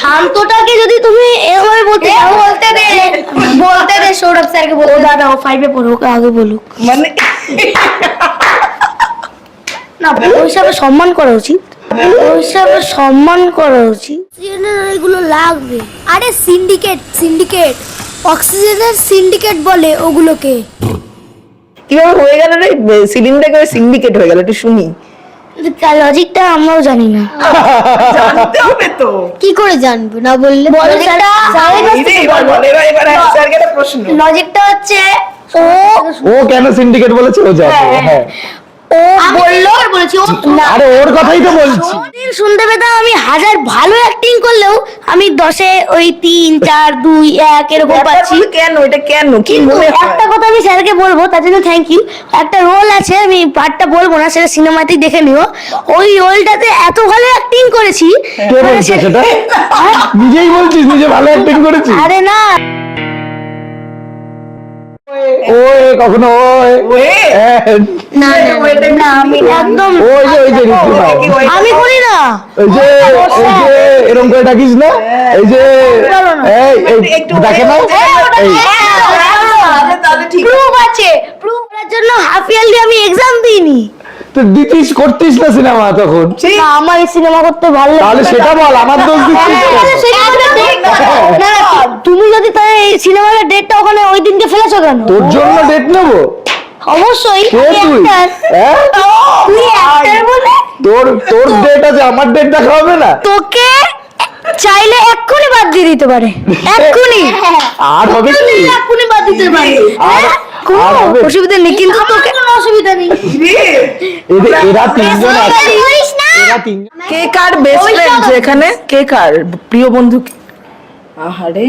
শান্তটাকে যদি তুমি এভাবে বলতে যাও বলতে দে। বলতে দে সৌরভ স্যারকে বলতে দাদা ও ফাইভে পড়ো ওকে আগে বলুক। মানে না ওই হিসাবে সম্মান করা উচিত। ওই হিসাবে সম্মান করা উচিত। এগুলো লাগবে। আরে সিন্ডিকেট সিন্ডিকেট অক্সিজেনের সিন্ডিকেট বলে ওগুলোকে। কীভাবে হয়ে গেল রে? সিলিন্ডার করে সিন্ডিকেট হয়ে গেল একটু শুনি। লজিকটা আমরাও জানি না। জানতে হবে তো। কি করে জানব? না বললে লজিকটা হচ্ছে ও ও কেন সিন্ডিকেট বলেছে? ও জানে। হ্যাঁ। ও বলল বলেছি আরে ওর কথাই তো বলছি। শুনতে পেতাম আমি হাজার ভালো অ্যাক্টিং করলেও আমি দশে ওই তিন চার দুই এক এরকম পাচ্ছি। কেন? এটা কেন? কিন্তু একটা কথা আমি স্যারকে বলব তার জন্য থ্যাংক ইউ একটা রোল আছে আমি পার্টটা বলব না সেটা সিনেমাতেই দেখে নিও। ওই রোলটাতে এত ভালো অ্যাক্টিং করেছি কে মানে সেটা? নিজেই বলছিস নিজে ভালো অ্যাক্টিং করেছিস? আরে না। ওই কখনো ওই। ওয়ে হ্যাঁ, না না, না, না আমি একদম ওই যে ওই যে আমি করি না। ওই যে এই যে এরকম করে ডাকিস না? এই যে এই না এই তাহলে তাহলে ঠিক আছে। প্রুফ আছে প্রুফ জন্য হাফ ইয়ারলি আমি এক্সাম দিইনি। তো দিতিস করতিস না সিনেমা তখন? আমার সিনেমা করতে ভালো তাহলে সেটা বল আমার দোষ না, তুমি যদি তাহলে এই সিনেমার ডেটটা ওখানে ওই দিনকে ফেলেছো কেন? তোর জন্য ডেট নেব? অবশ্যই তুই? হ্যাঁ? তুই তোর তোর ডেট আছে আমার ডেট দেখা হবে না? তোকে চাইলে এক্ষুনি বাদ দিয়ে দিতে পারে। এক্ষুনি। আর হবে কি? এক্ষুনি বাদ দিতে পারে। আর- হ্যাঁ? অসুবিধা নেই কিন্তু তোকে কোনো অসুবিধা নেই। এরা তিনজন আছে। এরা তিনজন কে কার বেস্ট ফ্রেন্ড এখানে কে কার প্রিয় বন্ধু? আহারে।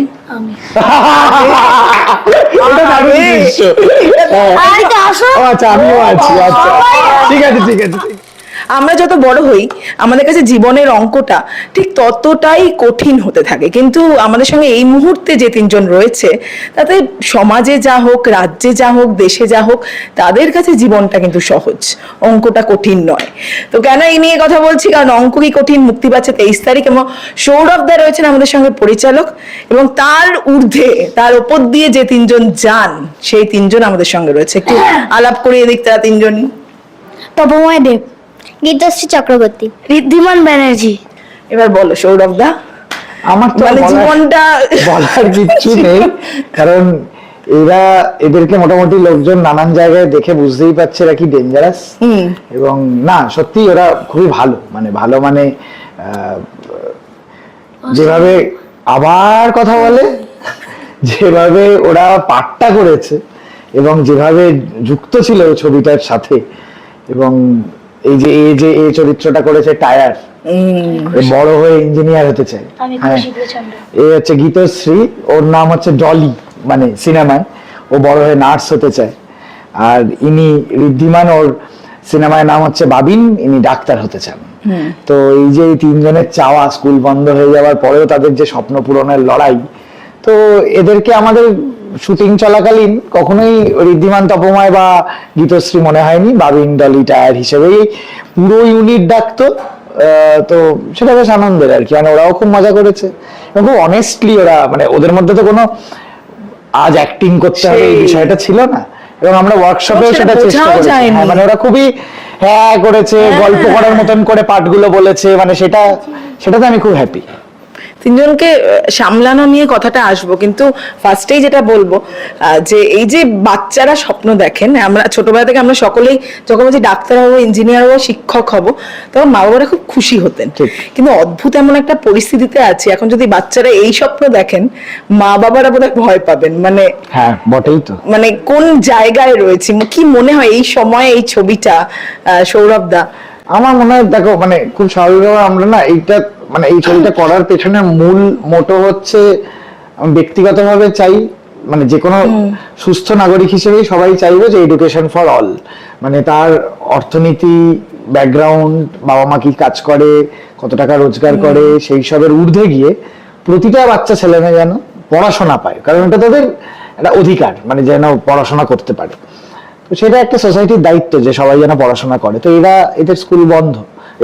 দৃশ্য। হ্যাঁ। আচ্ছা আমিও আছি আচ্ছা। ঠিক আছে ঠিক আছে ঠিক আছে। আমরা যত বড় হই, আমাদের কাছে জীবনের অঙ্কটা ঠিক ততটাই কঠিন হতে থাকে। কিন্তু আমাদের সঙ্গে এই মুহূর্তে যে তিনজন রয়েছে, তাতে সমাজে যা হোক, রাজ্যে যা হোক, দেশে যা হোক, তাদের কাছে জীবনটা কিন্তু সহজ। অঙ্কটা কঠিন নয়। তো কেন এই নিয়ে কথা বলছি? কারণ অঙ্ক কি কঠিন? মুক্তি পাচ্ছে তেইশ তারিখ এবং সৌরভ দা রয়েছেন আমাদের সঙ্গে পরিচালক এবং তার ঊর্ধ্বে, তার ওপর দিয়ে যে তিনজন যান, সেই তিনজন আমাদের সঙ্গে রয়েছে। একটু আলাপ করিয়ে দিক তারা তিনজনই। তপময় দেব। গীতাশ্রী চক্রবর্তী। ঋদ্ধিমান ব্যানার্জি। এবার বলো সৌরভ দা। আমার তো মানে জীবনটা বলার কিচ্ছু নেই। কারণ এরা এদেরকে মোটামুটি লোকজন নানান জায়গায় দেখে বুঝতেই পারছে এরা কি ডেঞ্জারাস হুম। এবং না সত্যি ওরা খুবই ভালো। মানে ভালো মানে আহ, যেভাবে আবার কথা বলে যেভাবে ওরা পাঠটা করেছে এবং যেভাবে যুক্ত ছিল ছবিটার সাথে এবং এই যে এই যে এই চরিত্রটা করেছে টায়ার। বড় হয়ে ইঞ্জিনিয়ার হতে চায় আমি হ্যাঁ। এ হচ্ছে গীতশ্রী ওর নাম হচ্ছে ডলি মানে সিনেমায়। ও বড় হয়ে নার্স হতে চায়। আর ইনি ঋদ্ধিমান ওর সিনেমায় নাম হচ্ছে বাবিন ইনি ডাক্তার হতে চান। তো এই যে এই তিনজনের চাওয়া স্কুল বন্ধ হয়ে যাওয়ার পরেও তাদের যে স্বপ্ন পূরণের লড়াই তো এদেরকে আমাদের শুটিং চলাকালীন কখনোই ঋদ্ধিমান তপময় বা গীতশ্রী মনে হয়নি বাবিন ডলি টায়ার হিসেবেই পুরো ইউনিট ডাকতো। তো সেটা বেশ আনন্দের আর কি মানে ওরাও খুব মজা করেছে। এবং খুব অনেস্টলি ওরা মানে ওদের মধ্যে তো কোনো আজ অ্যাক্টিং করতে হবে এই বিষয়টা ছিল না। এবং আমরা ওয়ার্কশপে সেটা চেষ্টা করেছি। হ্যাঁ, মানে ওরা খুবই হ্যাঁ করেছে গল্প করার মতন করে পাঠগুলো বলেছে মানে সেটা সেটাতে আমি খুব হ্যাপি তিনজনকে সামলানো নিয়ে কথাটা আসব কিন্তু ফার্স্টেই যেটা বলব যে এই যে বাচ্চারা স্বপ্ন দেখেন আমরা ছোটবেলা থেকে আমরা সকলেই যখন বলছি ডাক্তার হব ইঞ্জিনিয়ার হব শিক্ষক হব তখন মা বাবারা খুব খুশি হতেন। কিন্তু অদ্ভুত এমন একটা পরিস্থিতিতে আছে এখন যদি বাচ্চারা এই স্বপ্ন দেখেন মা বাবারা বোধহয় ভয় পাবেন মানে হ্যাঁ বটেই তো। মানে কোন জায়গায় রয়েছে কি মনে হয় এই সময়ে এই ছবিটা সৌরভ দা? আমার মনে হয় দেখো মানে খুব স্বাভাবিকভাবে আমরা না এইটা মানে এই ছবিটা করার পেছনে মূল মোটো হচ্ছে ব্যক্তিগতভাবে চাই মানে যে কোনো সুস্থ নাগরিক হিসেবেই সবাই চাইবে যে এডুকেশন ফর অল মানে তার অর্থনীতি ব্যাকগ্রাউন্ড বাবা মা কি কাজ করে কত টাকা রোজগার করে সেই সবের ঊর্ধ্বে গিয়ে প্রতিটা বাচ্চা ছেলে মেয়ে যেন পড়াশোনা পায়। কারণ এটা তাদের একটা অধিকার মানে যেন পড়াশোনা করতে পারে। তো সেটা একটা সোসাইটির দায়িত্ব যে সবাই যেন পড়াশোনা করে। তো এরা এদের স্কুল বন্ধ।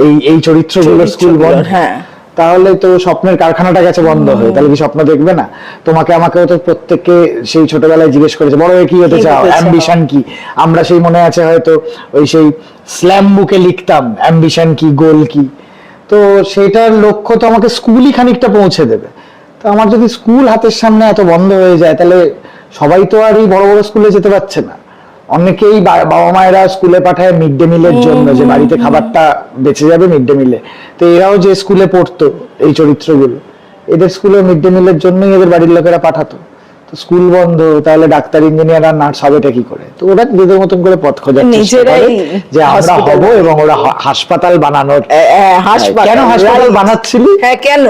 এই এই চরিত্রগুলোর স্কুল বন্ধ। হ্যাঁ। তাহলে তো স্বপ্নের কারখানাটা গেছে বন্ধ হয়ে তাহলে কি স্বপ্ন দেখবে না? তোমাকে আমাকেও তো প্রত্যেককে সেই ছোটবেলায় জিজ্ঞেস করেছে বড় হয়ে কি হতে চাও? অ্যাম্বিশন কি? আমরা সেই মনে আছে হয়তো ওই সেই স্ল্যাম বুকে লিখতাম অ্যাম্বিশন কি? গোল কি? তো সেটার লক্ষ্য তো আমাকে স্কুলই খানিকটা পৌঁছে দেবে। তো আমার যদি স্কুল হাতের সামনে এত বন্ধ হয়ে যায় তাহলে সবাই তো আর এই বড় বড় স্কুলে যেতে পারছে না। অনেকেই বাবা মায়েরা স্কুলে পাঠায় মিড ডে মিলের জন্য যে বাড়িতে খাবারটা বেঁচে যাবে মিড ডে মিলে তো এরাও যে স্কুলে পড়তো এই চরিত্রগুলো এদের স্কুলে মিড ডে মিলের জন্যই এদের বাড়ির লোকেরা পাঠাতো। তো স্কুল বন্ধ তাহলে ডাক্তার ইঞ্জিনিয়ার আর নার্স হবেটা কি করে? তো ওরা নিজেদের মতন করে পথ খোঁজার চেষ্টা নিজেরাই করে যে আমরা হব এবং ওরা হাসপাতাল বানানোর হাসপাতাল কেন হাসপাতাল? বানাচ্ছিলি? হ্যাঁ কেন?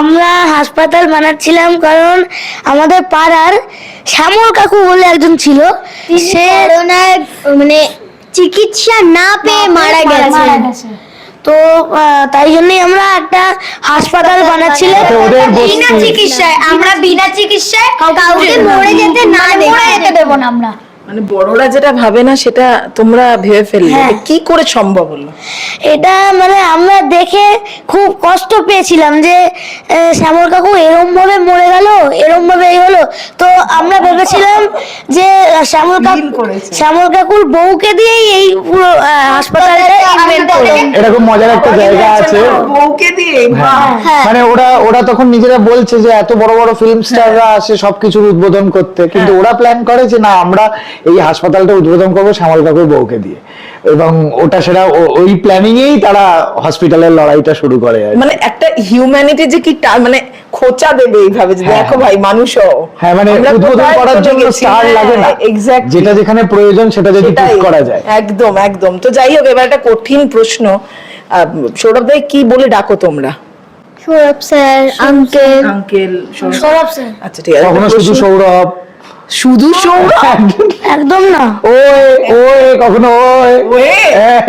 আমরা হাসপাতাল বানাচ্ছিলাম কারণ আমাদের পাড়ার শ্যামল কাকু বলে একজন ছিল। সে মানে চিকিৎসা না পেয়ে মারা গেছে। তো আহ, তাই জন্যই আমরা একটা হাসপাতাল বানাচ্ছিলাম। বিনা চিকিৎসায় আমরা বিনা চিকিৎসায় কাউকে মরে যেতে না মরে যেতে দেবো না আমরা। মানে বড়রা যেটা ভাবে না সেটা তোমরা ভেবে ফেললে। হ্যাঁ। কি করে সম্ভব হলো? এটা মানে আমরা দেখে খুব কষ্ট পেয়েছিলাম যে শ্যামল কাকু এরম ভাবে মরে গেল এরম ভাবে এই হলো। তো আমরা ভেবেছিলাম যে শ্যামল কাকু শ্যামল কাকুর বউকে দিয়েই এই পুরো করলাম এরকম মজার একটা জায়গা আছে। বউকে দিয়ে হ্যাঁ। মানে ওরা ওরা তখন নিজেরা বলছে যে এত বড় বড় ফিল্ম স্টাররা আসে সবকিছুর উদ্বোধন করতে। কিন্তু ওরা প্ল্যান করে যে না আমরা এই হাসপাতালটা উদ্বোধন করব শ্যামল কাকুর বউকে দিয়ে। এবং ওটা সেটা ওই প্ল্যানিং এই তারা হসপিটালের লড়াইটা শুরু করে মানে একটা হিউম্যানিটি যে কি মানে খোঁচা দেবে এইভাবে যে হ্যাঁ, দেখো হ্যাঁ। ভাই মানুষও। হ্যাঁ মানে উদ্বোধন করার জন্য স্টার লাগে না। এক্স্যাক্ট যেটা যেখানে প্রয়োজন সেটা যদি ঠিক করা যায়। একদম একদম। তো যাই হোক এবার একটা কঠিন প্রশ্ন। আহ, সৌরভ ভাই কি বলে ডাকো তোমরা? Sourav sir uncle uncle Sourav. Sir. আচ্ছা ঠিক আছে। কখনো শুধু সৌরভ? শুধু সৌরভ? একদম না। ওই ওই কখনো ওই। ওয়ে হ্যাঁ,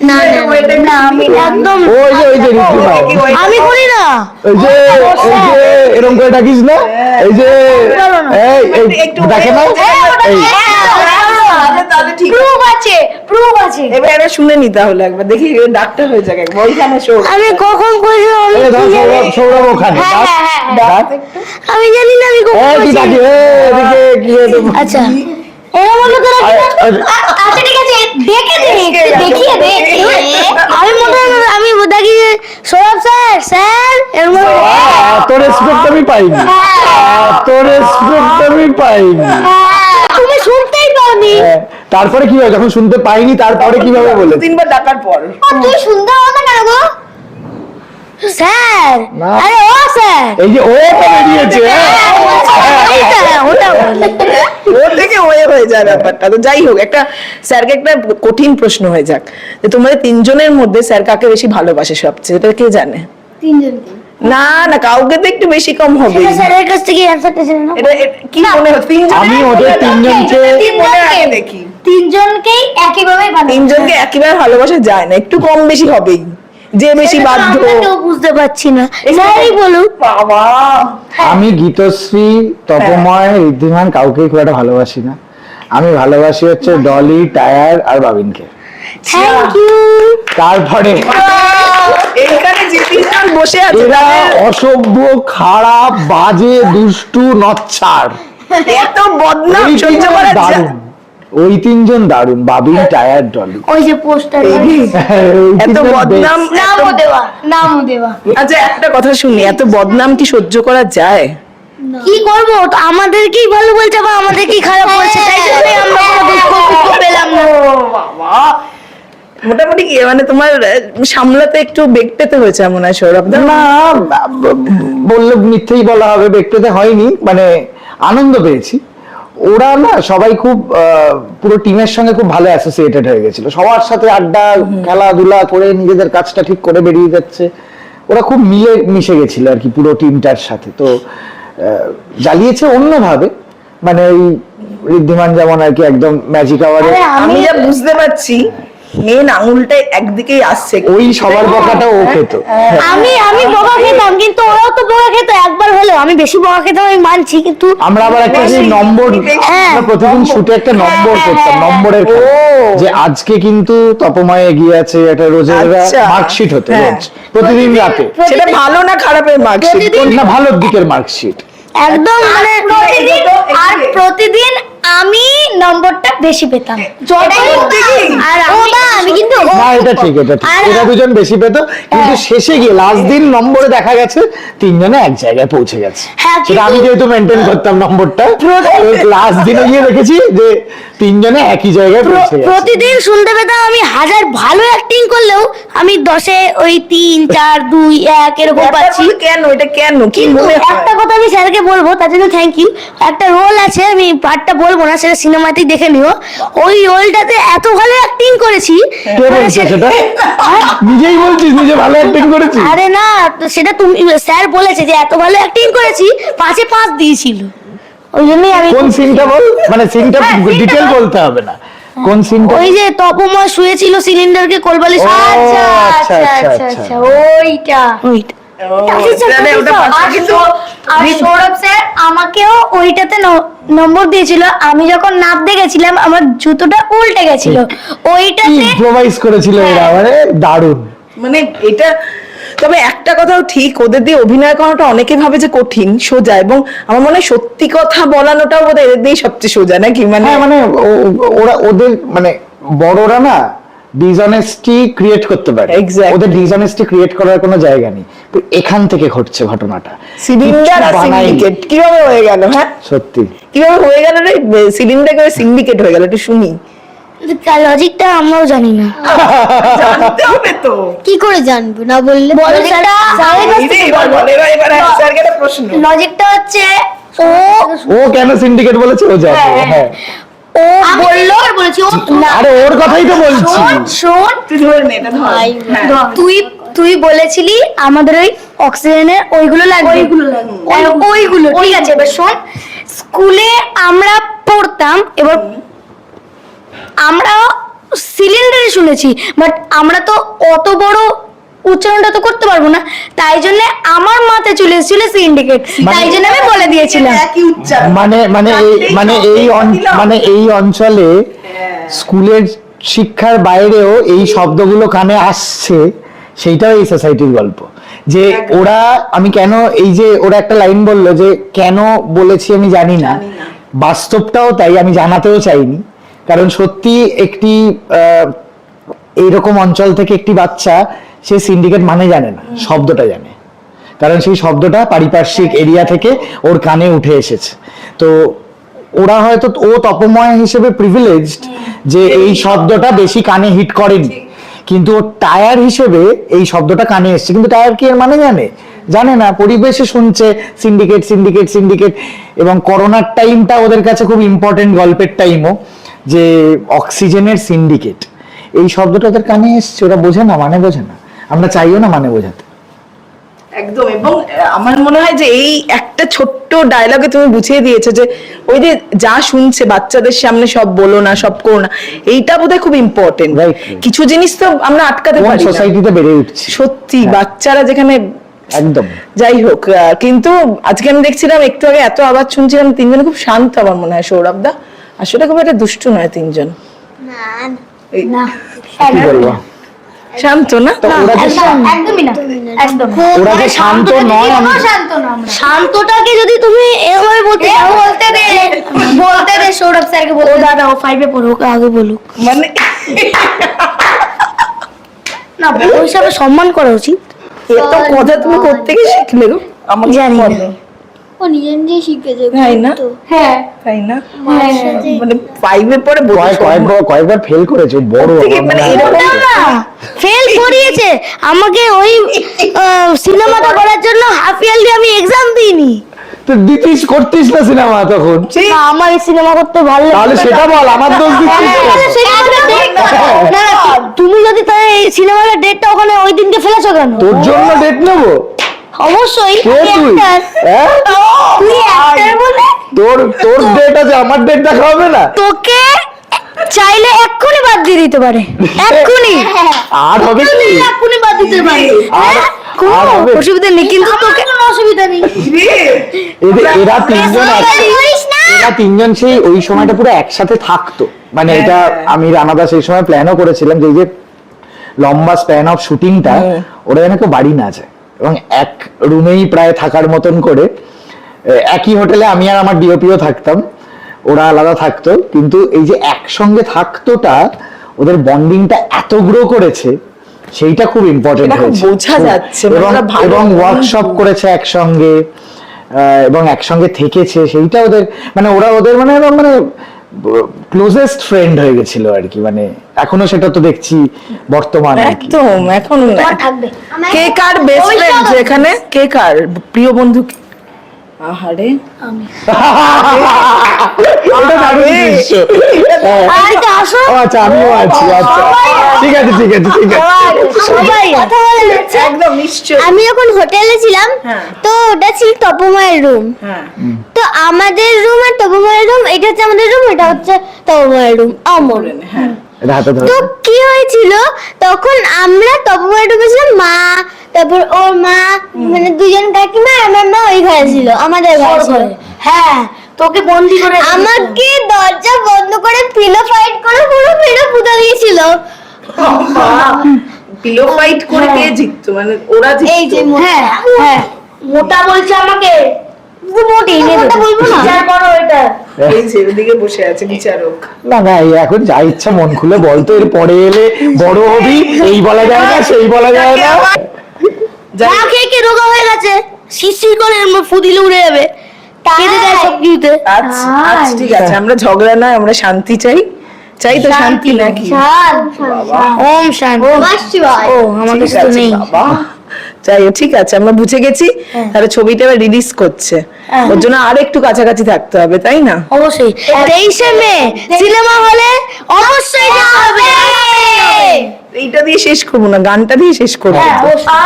না না আমি একদম ওই যে ওই যে আমি করি না। ওই যে এই যে এরকম করে ডাকিস না? এই যে এই এই একটু দেখে না এই তাহলে ঠিক আছে। প্রুফ আছে প্রুফ আছে। এবার এটা শুনে নি তাহলে একবার। দেখি ডাক্তার হয়ে যাক একবার। ওইখানে সৌরভ আমি কখন করেছিলাম আমি? সৌরভ ওখানে। হ্যাঁ, হ্যাঁ, হ্যাঁ, আমি জানি না আমি কখন এই, এদিকে কি? আচ্ছা। আচ্ছা ঠিক আছে দেখে দে দেখিয়ে দে আমি মনে আমি দেখি সৌরভ স্যার স্যার এত রেসপেক্ট আমি পাইনি। এত রেসপেক্ট আমি পাইনি। তুমি শুনতেই পাওনি। তারপরে কি হয় যখন শুনতে পাইনি তারপরে কীভাবে বলে? তিনবার ডাকার পর। তুই শুনতে পাবো না গো। স্যার আরে ও স্যার। এই যে ও তো বেরিয়েছে হ্যাঁ। থেকে হয়ে হয়ে যায় ব্যাপারটা। তো যাই হোক একটা স্যারকে একটা কঠিন প্রশ্ন হয়ে যাক। যে তোমাদের তিনজনের মধ্যে স্যার কাকে বেশি ভালোবাসে সবচেয়ে? এটা কে জানে? তিনজনকে। না না কাউকে তো একটু বেশি কম হবে। স্যারের কাছ থেকে অ্যান্সারটা জেনে নাও। এটা কি মনে হয়? তিনজনের আমি ওদের তিনজনকে দেখি। তিনজনকেই একইভাবে ভালো তিনজনকে একইবার ভালোবাসা যায় না একটু কম বেশি হবেই। যে বেশি বাধ্য। বুঝতে পারছি না। বলুক বাবা। আমি গীতশ্রী তপময় ঋদ্ধিমান কাউকেই খুব একটা ভালোবাসি না। আমি ভালোবাসি হচ্ছে ডলি টায়ার আর বাবিনকে। থ্যাংক ইউ তারপরে এইখানে যে তিনজন বসে আছে এরা অসভ্য খারাপ বাজে দুষ্টু নচ্ছার। এত বদনাম সহ্য করা যায়। ওই তিনজন দারুণ বাবিন টায়ার ডলি ওই যে পোস্টার এত বদনাম নামও দেওয়া নামও দেওয়া। আচ্ছা একটা কথা শুনি এত বদনাম কি সহ্য করা যায়? কি করব? আমাদেরকেই ভালো বলছে বা আমাদেরকেই খারাপ বলছে তাই জন্যই আমরা কোনো দুঃখ দুঃখ পেলাম না। মোটামুটি কি মানে তোমার সামলাতে একটু বেগ পেতে হয়েছে মনে হয় সৌরভ। না বললে মিথ্যেই বলা হবে ব্যক্তিতে হয়নি মানে আনন্দ পেয়েছি। ওরা না সবাই খুব আহ, পুরো টিমের সঙ্গে খুব ভালো অ্যাসোসিয়েটেড হয়ে গেছিল। সবার সাথে আড্ডা খেলাধুলা করে নিজেদের কাজটা ঠিক করে বেরিয়ে যাচ্ছে। ওরা খুব মিলে মিশে গেছিল আর কি পুরো টিমটার সাথে। তো আহ, জ্বালিয়েছে অন্যভাবে। মানে ওই ঋদ্ধিমান যেমন আর কি একদম ম্যাজিক আওয়ারে আমি আমি যা বুঝতে পারছি মেন আঙুলটা একদিকেই আসছে। ওই সবার বকাটা ও খেত। আমি আমি বকা খেতাম কিন্তু ওরাও তো বকা খেত একবার হলেও। আমি বেশি বকা খেতাম আমি মানছি কিন্তু আমরা আবার একটা যে নম্বর হ্যাঁ। আমরা প্রতিদিন শুটে একটা নম্বর করতাম নম্বরের যে আজকে কিন্তু তপময় এগিয়ে আছে একটা রোজের আচ্ছা। মার্কশিট হতে হ্যাঁ। রোজ। প্রতিদিন রাতে। সেটা ভালো না খারাপের মার্কশিট না ভালোর দিকের মার্কশিট একদম মানে প্রতিদিন আর প্রতিদিন আমি নম্বরটা বেশি পেতাম। আর আমি কিন্তু না এটা ঠিক এটা ঠিক। এরা দুজন বেশি পেত কিন্তু শেষে গিয়ে লাস্ট দিন নম্বরে দেখা গেছে তিনজনে এক জায়গায় পৌঁছে গেছে। হ্যাঁ, সেটা আমি যেহেতু মেনটেন করতাম নম্বরটা লাস্ট দিনে গিয়ে দেখেছি যে তিনজনে একই জায়গায় পৌঁছে গেছে। প্রতিদিন শুনতে পেতাম আমি হাজার ভালো অ্যাক্টিং করলেও আমি দশে ওই তিন চার দুই এক এরকম পাচ্ছি। কেন? এটা কেন? কি কিন্তু একটা কথা আমি স্যারকে বলব তার জন্য থ্যাংক ইউ একটা রোল আছে আমি পার্টটা বলব না সেটা সিনেমাতেই দেখে নিও। ওই রোলটাতে এত ভালো অ্যাক্টিং করেছি কে মানে বলছে সেটা? নিজেই বলছিস নিজে ভালো অ্যাক্টিং করেছিস? আরে না সেটা তুমি স্যার বলেছে যে এত ভালো অ্যাক্টিং করেছি পাঁচে পাঁচ দিয়েছিল। ওই জন্যই আমি কোন সিনটা বল? মানে সিনটা হ্যাঁ, ডিটেল বলতে হবে না। কোন সিনটা ওই যে তপময় শুয়েছিল সিলিন্ডারকে কোলবালি আচ্ছা আচ্ছা, আচ্ছা আচ্ছা, আচ্ছা আচ্ছা। আচ্ছা ওইটা। ওইটা ওটা কিন্তু আর সৌরভ স্যার আমাকেও ওইটাতে ন- নম্বর দিয়েছিল। আমি যখন নাপ দেখেছিলাম আমার জুতোটা উল্টে গেছিল। ওইটাতে ইম্প্রোভাইজ করেছিল এরা মানে দারুণ। মানে এটা তবে একটা কথাও ঠিক ওদের দিয়ে অভিনয় করাটা অনেকে ভাবে যে কঠিন সোজা। এবং আমার মনে হয় সত্যি কথা বলানোটাও বোধহয় এদের দিয়ে সবচেয়ে সোজা নাকি? মানে হ্যাঁ মানে ও- ওরা ওদের মানে বড়রা না ডিসঅনেস্টি ক্রিয়েট করতে পারে. ওদের ডিসঅনেস্টি ক্রিয়েট করার কোনো জায়গা নেই। তো এখান থেকে ঘটছে ঘটনাটা। সিলিন্ডার আর। সিন্ডিকেট কীভাবে হয়ে গেল হ্যাঁ? সত্যি। কীভাবে হয়ে গেল রে? সিলিন্ডার করে সিন্ডিকেট হয়ে গেল একটু শুনি। লজিকটা আমরাও জানি না। জানতে হবে তো। কি করে জানব? না বললে লজিকটা হচ্ছে ও ও কেন সিন্ডিকেট বলেছে? ও জানে হ্যাঁ। ও বলল বলেছি ও আরে ওর কথাই তো বলছি। শোন শোন। তুই হ্যাঁ। তুই তুই বলেছিলি আমাদের ওই অক্সিজেনের ওইগুলো লাগবে। ওইগুলো লাগবে। ওইগুলো ঠিক আছে এবার শোন। স্কুলে আমরা পড়তাম এবার আমরা সিলিন্ডারে শুনেছি বাট আমরা তো অত বড় উচ্চারণটা তো করতে পারব না। তাই জন্য আমার মাথায় চলে এসেছিল সিন্ডিকেট তাই জন্য আমি বলে দিয়েছিলাম। মানে মানে মানে এই মানে এই অঞ্চলে স্কুলের শিক্ষার বাইরেও এই শব্দগুলো কানে আসছে সেইটাও এই সোসাইটির গল্প। যে ওরা আমি কেন এই যে ওরা একটা লাইন বলল যে কেন বলেছি আমি জানি না। জানি না। বাস্তবটাও তাই আমি জানাতেও চাইনি। কারণ সত্যি একটি আহ, এইরকম অঞ্চল থেকে একটি বাচ্চা সে সিন্ডিকেট মানে জানে না, শব্দটা জানে। কারণ সেই শব্দটা পারিপার্শ্বিক এরিয়া থেকে ওর কানে উঠে এসেছে। তো ওরা হয়তো, ও তপময় হিসেবে প্রিভিলেজড যে এই শব্দটা বেশি কানে হিট করেনি। কিন্তু ও টায়ার হিসেবে এই শব্দটা কানে এসেছে। কিন্তু টায়ার কি এর মানে জানে? জানে না। পরিবেশে শুনছে সিন্ডিকেট সিন্ডিকেট সিন্ডিকেট এবং করোনার টাইমটা ওদের কাছে খুব ইম্পর্টেন্ট গল্পের টাইমও যে অক্সিজেনের সিন্ডিকেট এই শব্দটা ওদের কানে এসছে। ওরা বোঝে না মানে বোঝে না। আমরা চাইও না মানে বোঝাতে। একদম এবং আমার মনে হয় যে এই একটা ছোট্ট ডায়লগে তুমি বুঝিয়ে দিয়েছ যে ওই যে যা শুনছে বাচ্চাদের সামনে সব বলো না সব করো না এইটা বোধহয় খুব ইম্পর্টেন্ট. কিছু জিনিস তো আমরা আটকাতে পারি সোসাইটিতে বেড়ে উঠছি। সত্যি হ্যাঁ। বাচ্চারা যেখানে একদম। যাই হোক আহ, কিন্তু আজকে আমি দেখছিলাম একটু আগে এত আওয়াজ শুনছিলাম তিনজন খুব শান্ত আমার মনে হয় সৌরভ দা। আসলে খুব একটা দুষ্টু নয় তিনজন। বলব? শান্ত না? একদমই না একদম ওরা যে শান্ত নয় শান্ত না শান্তটাকে যদি তুমি এভাবে বলতে বলতে দে। বলতে দে সৌরভ স্যারকে বলতে। দাদা ও ফাইভে আগে বলুক। মানে না ওই হিসাবে সম্মান করা উচিত। এত কথা তুমি কোত্থেকে শিখলে গো। আমাকে জানি। ও নিজে শিখেছে তাই না? হ্যাঁ। তাই না? সাথে মানে পরে কয়েকবার কয়েকবার ফেল করেছে? বড় আমার মানে হয়। ফেল করিয়েছে। আমাকে ওই সিনেমাটা করার জন্য হাফ ইয়ারলি আমি এক্সাম দিইনি। তো দিতিস করতিস না সিনেমা তখন? আমার এই সিনেমা করতে ভালো তাহলে সেটা বল আমার দোষ। না, না, তুমি যদি তাহলে এই সিনেমার ডেটটা ওখানে ওই দিনকে ফেলেছো কেন? তোর জন্য ডেট নেব? অবশ্যই কে তুই হ্যাঁ? তুই বলে তোর তোর ডেট আছে আমার ডেট দেখা হবে না? তোকে চাইলে এক্ষুনি বাদ দিয়ে দিতে পারে। এক্ষুনি। আর হবে কি? এক্ষুনি বাদ দিতে পারে। আর আর হবে? অসুবিধা নেই কিন্তু তোকে কোনো অসুবিধা নেই। এদের এরা তিনজন না। এরা তিনজন সেই ওই সময়টা পুরো একসাথে থাকতো। মানে এটা আমি রানাদা সেই সময় প্ল্যানও করেছিলাম যে এই যে লম্বা স্প্যান অফ শুটিংটা ওরা যেন কেউ বাড়ি না যায়। এবং এক রুমেই প্রায় থাকার মতন করে একই হোটেলে আমি আর আমার ডিওপিও থাকতাম ওরা আলাদা থাকতো কিন্তু এই যে একসঙ্গে থাকতোটা ওদের বন্ডিংটা এত গ্রো করেছে সেইটা খুব ইম্পর্টেন্ট হয়েছে বোঝা যাচ্ছে, মানে এবং। ওয়ার্কশপ করেছে একসঙ্গে এবং একসঙ্গে থেকেছে সেইটা ওদের মানে ওরা ওদের মানে মানে ক্লোজেস্ট ফ্রেন্ড হয়ে গেছিল আর কি মানে এখনও সেটা তো দেখছি বর্তমানে একদম এখন কে কার বেস্ট ফ্রেন্ড এখানে কে কার? প্রিয় বন্ধু আহারে। আচ্ছা আমিও আছি আচ্ছা। ঠিক আছে ঠিক আছে ঠিক একদম নিশ্চয় আমি যখন হোটেলে ছিলাম হ্যাঁ। তো ওটা ছিল তপমায়ের রুম। হ্যাঁ। তো আমাদের রুম আর তপমায়ের রুম এটা হচ্ছে আমাদের রুম এটা হচ্ছে তপমায়ের রুম আমার হ্যাঁ। এটা হাতে ধরো। তো কি হয়েছিল? তখন আমরা তপমায়ের রুমে ছিলাম মা তারপর ওর মা মানে দুজন কাকিমা আমার মা ওই ঘরে ছিল আমাদের ঘরে ছিল। হ্যাঁ। তোকে বন্দি করে আমাকে দরজা বন্ধ করে পিলো ফাইট করে পুরো পিলো পুঁতে দিয়েছিল। পিলো ফাইট করে কে জিততো? মানে ওরা এই যে জিততো হ্যাঁ হ্যাঁ। মোটা বলছে আমাকে। না। করো এটা? এই যে ওদিকে বসে আছে বিচারক। না না এই এখন যা ইচ্ছা মন খুলে বলতো এর পরে এলে বড় হবি এই বলা যায় না সেই বলা যায় না। যাই খেয়ে কে রোগা হয়ে গেছে? শিশির করে ফুদিলে উড়ে যাবে। ঠিক আছে আমরা ঝগড়া নয় আমরা শান্তি চাই। চাই তো শান্তি। নাকি? ওম শান্তি। ও তো নেই। বাবা। যাই ঠিক আছে আমরা বুঝে গেছি। তাহলে ছবিটা এবার রিলিজ করছে। ওর জন্য আর একটু কাছাকাছি থাকতে হবে তাই না? অবশ্যই। তেইশে মে সিনেমা হলে অবশ্যই হবে। এইটা দিয়ে শেষ করব না গানটা দিয়ে শেষ করব। হ্যাঁ,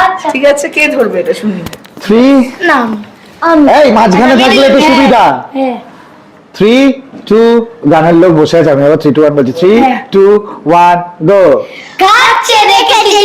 আচ্ছা। ঠিক আছে কে ধরবে এটা শুনি। থ্রি না এই মাঝখানে থাকলে একটু সুবিধা। হ্যাঁ। থ্রি টু গানের লোক বসে আছে আমি আবার থ্রি টু ওয়ান বলছি। থ্রি টু ওয়ান গো কাছে দেখেছি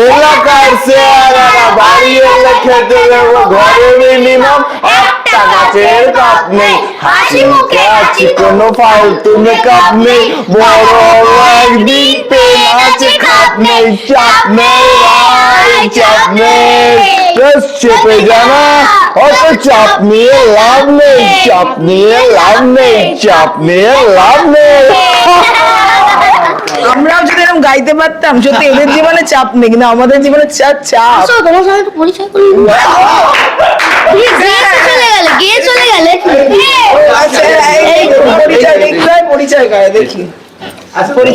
চাপ নেই। এলাকার চেয়ারা বাড়ি এলে খেতে দেবো, ঘরে মিনিমাম একটা গাছের কাপ নেই। হাসি মুখে আছি কোনো ফালতু মেকআপ নেই। বড় একদিন পেন আছে, খাপ নেই, চাপ নেই, ভাই, চাপ নেই। জাস্ট চেপে জানা, অত চাপ নিয়ে লাভ নেই, চাপ নিয়ে লাভ নেই, চাপ নিয়ে লাভ নেই। আমরাও যদি এরকম গাইতে পারতাম সত্যি এদের জীবনে চাপ নেই কিন্তু আমাদের জীবনে চাপ চাপ তোমার একটু পরিচয় করি। গিয়ে চলে গেলে গিয়ে চলে গেলে এই- এই পরিচয় দেখতে পরিচয় করে দেখি।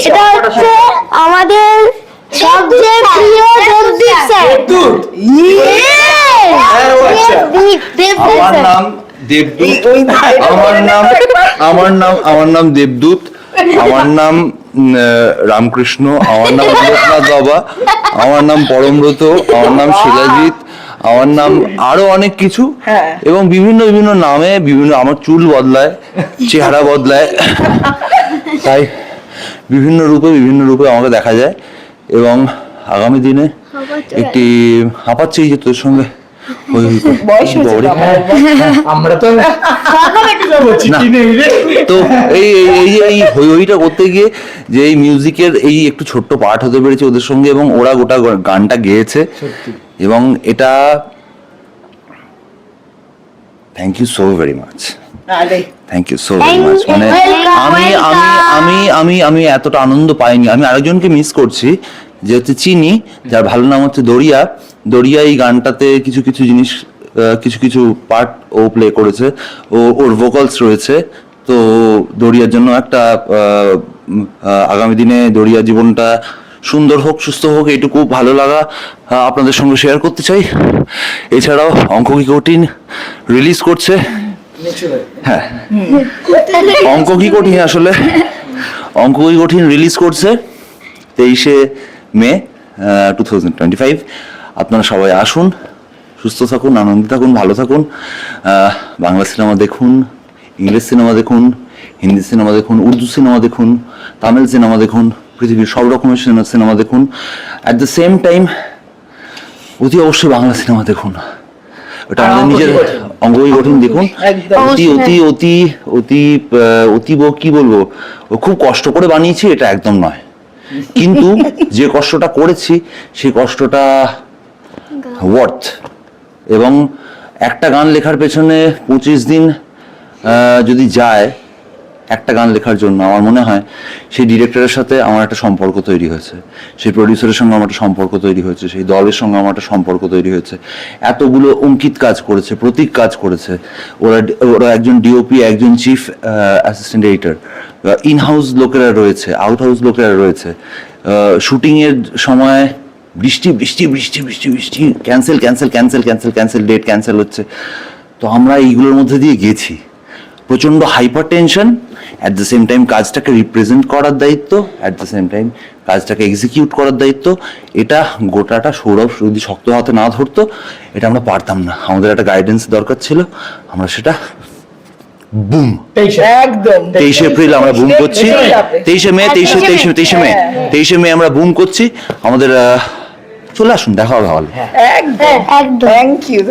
এটা হচ্ছে আমাদের সবচেয়ে প্রিয় দেবদীপ স্যার। দেবদীপ দেবদীপ আমার নাম দেবদূত। আমার নাম আমার নাম আমার নাম দেবদূত। আমার নাম রামকৃষ্ণ আমার নাম লোকনাথ বাবা আমার নাম পরমব্রত আমার নাম শিলাজিৎ আমার নাম আরও অনেক কিছু হ্যাঁ। এবং বিভিন্ন বিভিন্ন নামে বিভিন্ন আমার চুল বদলায় চেহারা বদলায়। তাই বিভিন্ন রূপে বিভিন্ন রূপে আমাকে দেখা যায় এবং আগামী দিনে একটি হাঁপাচ্ছি যে তোর সঙ্গে। বয়স হয়েছে বড়ি- বাবার। আমরা তো তো এই এই- এই হই হইটা করতে গিয়ে যে এই মিউজিকের এই একটু ছোট্ট পার্ট হতে পেরেছে ওদের সঙ্গে এবং ওরা গোটা গানটা গেয়েছে। এবং এটা thank you so very much thank you so very much মানে আমি আমি আমি আমি আমি এতটা আনন্দ পাইনি। আমি আরেকজনকে মিস করছি। যে হচ্ছে চিনি যার ভালো নাম হচ্ছে দরিয়া। দরিয়া এই গানটাতে কিছু কিছু জিনিস কিছু কিছু পার্ট ও প্লে করেছে। ও ওর ভোকালস রয়েছে। তো দরিয়ার জন্য একটা আগামী দিনে দরিয়া জীবনটা সুন্দর হোক সুস্থ হোক এইটুকু ভালো লাগা আপনাদের সঙ্গে শেয়ার করতে চাই। এছাড়াও অঙ্ক কি কঠিন? রিলিজ করছে। হ্যাঁ। অঙ্ক কি কঠিন আসলে? অঙ্ক কি কঠিন? রিলিজ করছে। তেইশে May two thousand twenty five আপনারা সবাই আসুন সুস্থ থাকুন আনন্দে থাকুন ভালো থাকুন। বাংলা সিনেমা দেখুন ইংলিশ সিনেমা দেখুন হিন্দি সিনেমা দেখুন উর্দু সিনেমা দেখুন তামিল সিনেমা দেখুন পৃথিবীর সব রকমের সিনেমা সিনেমা দেখুন। অ্যাট দ্য সেম টাইম অতি অবশ্যই বাংলা সিনেমা দেখুন। ওটা আমাদের নিজের অঙ্গই গঠন। দেখুন। অতি অতি অতি অতি অতীব কি বলব? ও খুব কষ্ট করে বানিয়েছি এটা একদম নয়। কিন্তু যে কষ্টটা করেছি, সেই কষ্টটা ওয়ার্থ এবং একটা গান লেখার পেছনে পঁচিশ দিন যদি যায় একটা গান লেখার জন্য আমার মনে হয় সেই ডিরেক্টরের সাথে আমার একটা সম্পর্ক তৈরি হয়েছে, সেই প্রডিউসারের সঙ্গে আমার একটা সম্পর্ক তৈরি হয়েছে, সেই দলের সঙ্গে আমার একটা সম্পর্ক তৈরি হয়েছে। এতগুলো অঙ্কিত কাজ করেছে, প্রতীক কাজ করেছে। ওরা ওরা একজন ডিওপি একজন chief assistant editor in house লোকেরা রয়েছে আউট হাউস লোকেরা রয়েছে। শুটিংয়ের সময় বৃষ্টি বৃষ্টি বৃষ্টি বৃষ্টি বৃষ্টি cancel cancel cancel cancel cancel date cancel হচ্ছে। তো আমরা এইগুলোর মধ্যে দিয়ে গেছি। প্রচণ্ড hyper tension at the same time কাজটাকে রিপ্রেজেন্ট করার দায়িত্ব অ্যাট দ্য সেম টাইম কাজটাকে এক্সিকিউট করার দায়িত্ব এটা গোটাটা সৌরভ যদি শক্ত হাতে না ধরতো এটা আমরা পারতাম না। আমাদের একটা গাইডেন্স দরকার ছিল আমরা সেটা বুম একদম। তেইশে এপ্রিল আমরা বুম করছি। তেইশে মে তেইশে তেইশে তেইশে মে তেইশে মে আমরা বুম করছি। আমাদের আহ, চলে আসুন দেখা হবে হল একদম। একদম। Thank you